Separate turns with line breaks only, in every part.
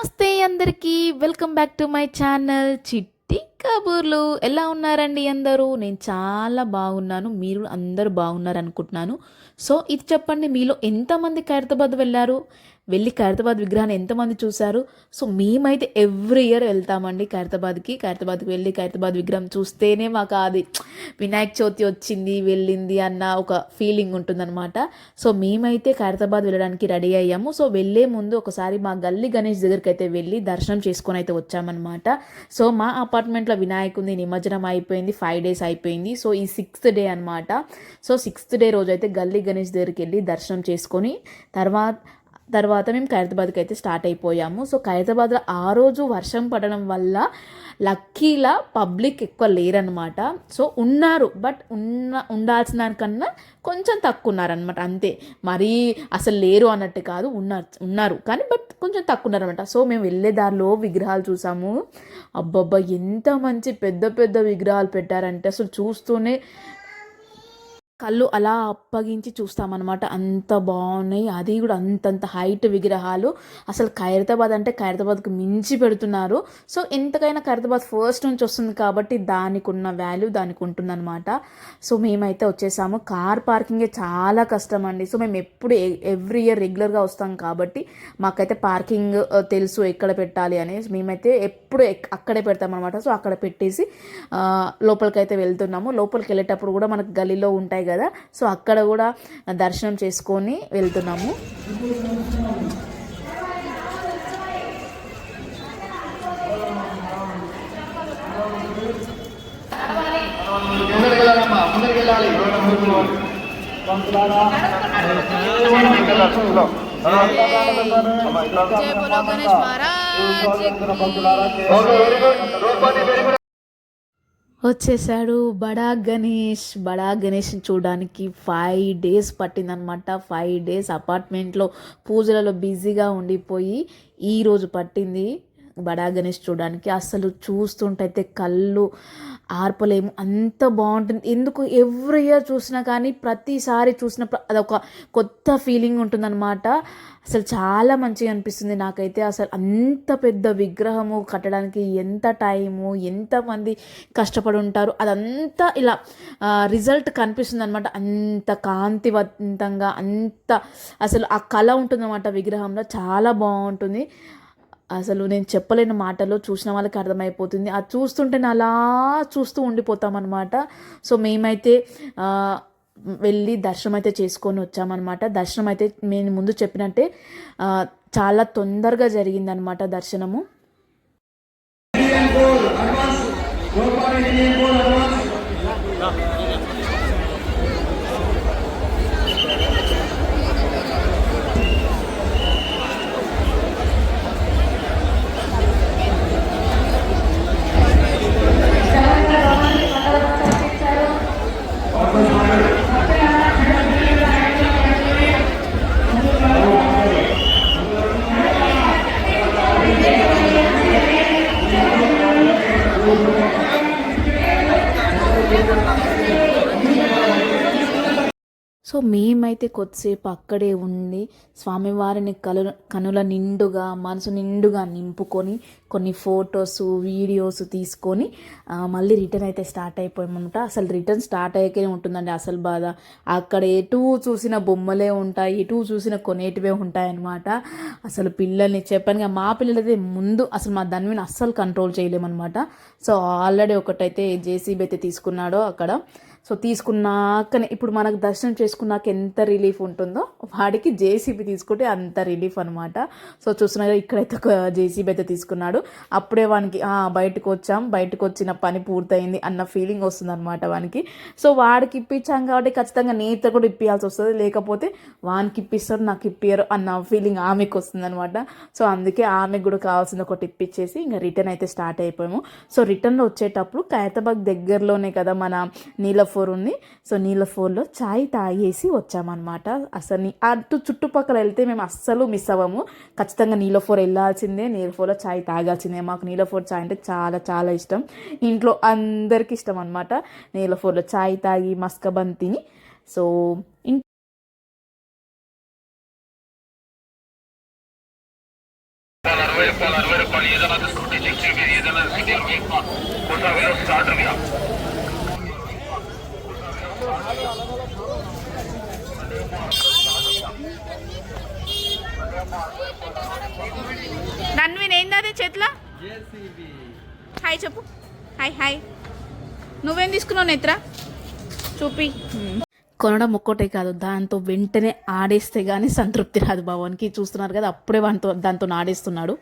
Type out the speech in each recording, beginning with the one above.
నమస్తే అందరికీ welcome back to my channel Chitti Kaburlu. ఎలా ఉన్నారండి అందరూ? నేను చాలా బాగున్నాను మీరు అందరూ బాగున్నారు అనుకుంటున్నాను సో ఇది చెప్పండి మీలో ఎంతమంది ఖైరతాబాద్ వెళ్ళారు? వెళ్ళి ఖైరతాబాద్ విగ్రహాన్ని ఎంతమంది చూశారు? సో మేమైతే ఎవ్రీ ఇయర్ వెళ్తామండి ఖైరతాబాద్కి. ఖైరతాబాద్కి వెళ్ళి ఖైరతాబాద్ విగ్రహం చూస్తేనే మాకు అది వినాయక చవితి వచ్చింది వెళ్ళింది అన్న ఒక ఫీలింగ్ ఉంటుందన్నమాట. సో మేమైతే ఖైరతాబాద్ వెళ్ళడానికి రెడీ అయ్యాము. సో వెళ్ళే ముందు ఒకసారి మా గల్లీ గణేష్ దగ్గరికి అయితే వెళ్ళి దర్శనం చేసుకొని అయితే వచ్చామన్నమాట. సో మా అపార్ట్మెంట్లో వినాయకుంది నిమజ్జనం అయిపోయింది ఫైవ్ డేస్ అయిపోయింది. సో ఈ సిక్స్త్ డే అనమాట సో సిక్స్త్ డే రోజు అయితే గల్లీ గణేష్ దగ్గరికి వెళ్ళి దర్శనం చేసుకొని తర్వాత తర్వాత మేము ఖైరతాబాద్కి అయితే స్టార్ట్ అయిపోయాము. సో ఖైరతాబాద్లో ఆ రోజు వర్షం పడడం వల్ల లక్కీలా పబ్లిక్ ఎక్కువ లేరనమాట సో ఉన్నారు బట్ ఉన్న ఉండాల్సిన దానికన్నా కొంచెం తక్కువ ఉన్నారనమాట అంతే మరీ అసలు లేరు అన్నట్టు కాదు ఉన్నారు ఉన్నారు. కానీ బట్ కొంచెం తక్కువ ఉన్నారనమాట సో మేము వెళ్ళే దారిలో విగ్రహాలు చూసాము. అబ్బబ్బా ఎంత మంచి పెద్ద పెద్ద విగ్రహాలు పెట్టారంటే అసలు చూస్తూనే కళ్ళు అలా అప్పగించి చూస్తామన్నమాట. అంత బాగున్నాయి. అది కూడా అంతంత హైట్ విగ్రహాలు. అసలు ఖైరతాబాద్ అంటే ఖైరతాబాద్కు మించి పెడుతున్నారు. సో ఎంతకైనా ఖైరతాబాద్ ఫస్ట్ నుంచి వస్తుంది కాబట్టి దానికి ఉన్న వాల్యూ దానికి ఉంటుందన్నమాట సో మేమైతే వచ్చేసాము. కార్ పార్కింగే చాలా కష్టం అండి సో మేము ఎప్పుడు ఎవ్రీ ఇయర్ రెగ్యులర్గా వస్తాం కాబట్టి మాకైతే పార్కింగ్ తెలుసు ఎక్కడ పెట్టాలి అనేసి. మేమైతే ఎప్పుడు అక్కడే పెడతామన్నమాట. సో అక్కడ పెట్టేసి లోపలికైతే వెళ్తున్నాము. లోపలికి వెళ్ళేటప్పుడు కూడా మనకు గలీలో ఉంటాయి కదా? సో అక్కడ కూడా దర్శనం చేసుకొని వెళ్తున్నాము.
వెళ్ళాలమ్మా ముందరికి వెళ్ళాలి
వచ్చేసాడు. బడా గణేష్ బడా గణేష్ చూడడానికి ఫైవ్ డేస్ పట్టిందనమాట ఫైవ్ డేస్ అపార్ట్మెంట్లో పూజలలో బిజీగా ఉండిపోయి ఈరోజు పట్టింది. బడా గణేష్ చూడడానికి అసలు చూస్తుంటైతే కళ్ళు ఆర్పలేము. అంత బాగుంటుంది. ఎందుకు ఎవ్రీ ఇయర్ చూసినా కానీ ప్రతిసారి చూసినప్పుడు అదొక కొత్త ఫీలింగ్ ఉంటుందన్నమాట. అసలు చాలా మంచిగా అనిపిస్తుంది నాకైతే. అసలు అంత పెద్ద విగ్రహము కట్టడానికి ఎంత టైము ఎంతమంది కష్టపడి ఉంటారు అదంతా ఇలా రిజల్ట్ కనిపిస్తుంది అనమాట అంత కాంతివంతంగా అంత అసలు ఆ కళ ఉంటుందన్నమాట విగ్రహంలో. చాలా బాగుంటుంది. అసలు నేను చెప్పలేని మాటలో చూసిన వాళ్ళకి అర్థమైపోతుంది. అది చూస్తుంటే అలా చూస్తూ ఉండిపోతాం అనమాట సో మేమైతే వెళ్ళి దర్శనం అయితే చేసుకొని వచ్చామన్నమాట. దర్శనం అయితే నేను ముందు చెప్పినట్టే చాలా తొందరగా జరిగిందనమాట దర్శనము. సో మేమైతే కొద్దిసేపు అక్కడే ఉండి స్వామివారిని కలు కనుల నిండుగా మనసు నిండుగా నింపుకొని కొన్ని ఫొటోస్ వీడియోస్ తీసుకొని మళ్ళీ రిటర్న్ అయితే స్టార్ట్ అయిపోయామన్నమాట అసలు రిటర్న్ స్టార్ట్ అయ్యాకే ఉంటుందండి అసలు బాధ. అక్కడ ఎటు చూసిన బొమ్మలే ఉంటాయి ఎటు చూసిన కొనేటివే ఉంటాయన్నమాట. అసలు పిల్లల్ని చెప్పాను కదా, మా పిల్లలైతే ముందు అసలు మా దాని మీద అస్సలు కంట్రోల్ చేయలేమన్నమాట. సో ఆల్రెడీ ఒకటైతే జేసీబీ అయితే తీసుకున్నాడో అక్కడ. సో తీసుకున్నాకనే ఇప్పుడు మనకు దర్శనం చేసుకున్నాక ఎంత రిలీఫ్ ఉంటుందో వాడికి జేసీబీ తీసుకుంటే అంత రిలీఫ్ అనమాట సో చూస్తున్నారు ఇక్కడైతే ఒక జేసీబీ అయితే తీసుకున్నాడు. అప్పుడే వానికి బయటకు వచ్చాం బయటకు వచ్చిన పని పూర్తయింది అన్న ఫీలింగ్ వస్తుంది అనమాట వానికి. సో వాడికి ఇప్పించాం కాబట్టి ఖచ్చితంగా నేత కూడా ఇప్పించాల్సి వస్తుంది. లేకపోతే వానికి ఇప్పిస్తారు నాకు ఇప్పియరు అన్న ఫీలింగ్ ఆమెకు వస్తుంది అనమాట సో అందుకే ఆమెకు కూడా కావాల్సింది ఒకటి ఇప్పించేసి ఇంకా రిటర్న్ అయితే స్టార్ట్ అయిపోయాము. సో రిటర్న్లో వచ్చేటప్పుడు ఖైరతాబాద్ దగ్గరలోనే కదా మన ఫోర్ ఉంది సో నీలఫోర్లో చాయ్ తాగేసి వచ్చామన్నమాట. అసలు నీ- అటు చుట్టుపక్కల వెళ్తే మేము అస్సలు మిస్ అవ్వము. ఖచ్చితంగా నీలఫోర్ వెళ్ళాల్సిందే. నీలఫోర్లో చాయ్ తాగాల్సిందే. మాకు నీలఫోర్ చాయ్ అంటే చాలా చాలా ఇష్టం. ఇంట్లో అందరికీ ఇష్టం అనమాట నీలఫోర్లో చాయ్ తాగి మస్కబన్ తిని. సో ఇం-
అరవై రూపాయలు అరవై రూపాయలు ఏదైనా స్కూటీ చెక్ చేయాలి ఏదైనా సిటీ స్టార్ట్
ధన్విన్ ఏందది చేతిలో? హాయ్ చెప్పు. హాయ్ హాయ్ నువ్వేం తీసుకున్నావు నేత్ర? చూపి.
కొనడం ఒక్కటే కాదు దాంతో వెంటనే ఆడేస్తే కానీ సంతృప్తి రాదు భవన్కి. చూస్తున్నారు కదా అప్పుడే వాటితో దాంతో ఆడేస్తున్నాడు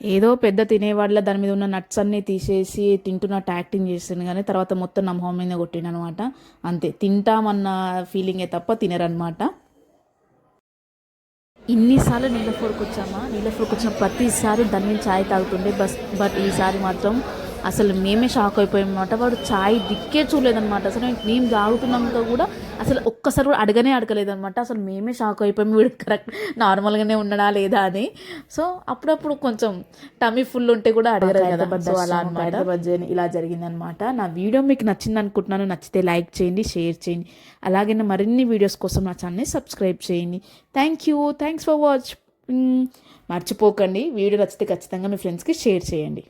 ఏదో పెద్ద తినేవాళ్ళ దాని మీద ఉన్న నట్స్ అన్నీ తీసేసి తింటున్నట్టు యాక్టింగ్ చేస్తుంది కానీ తర్వాత మొత్తం నా మొహం మీద కొట్టిండు అనమాట. అంతే తింటామన్న ఫీలింగే తప్ప తినరనమాట. ఇన్నిసార్లు నీళ్ళఫోర్కి వచ్చామా నీళ్ళ వచ్చిన ప్రతిసారి దాని మీద ఛాయ్ తాగుతుండే బస్ బట్ ఈసారి మాత్రం అసలు మేమే షాక్ అయిపోయాం అనమాట వాడు ఛాయ్ దిక్కే చూడలేదన్నమాట. అసలు మేము తాగుతున్నాక కూడా అసలు ఒక్కసారి కూడా అడగనే అడగలేదన్నమాట. అసలు మేమే షాక్ అయిపోయాం వీడు కరెక్ట్ నార్మల్గానే ఉన్నాడా లేదా అని. సో అప్పుడప్పుడు కొంచెం టమీ ఫుల్ ఉంటే కూడా అడగరు కదా. సో అలా అనమాట ఇలా జరిగిందనమాట నా వీడియో మీకు నచ్చింది అనుకుంటున్నాను నచ్చితే లైక్ చేయండి షేర్ చేయండి. అలాగే మరిన్ని వీడియోస్ కోసం నా ఛానల్ని సబ్స్క్రైబ్ చేయండి. Thank you. Thanks for watch మర్చిపోకండి. వీడియో నచ్చితే ఖచ్చితంగా మీ ఫ్రెండ్స్కి షేర్ చేయండి.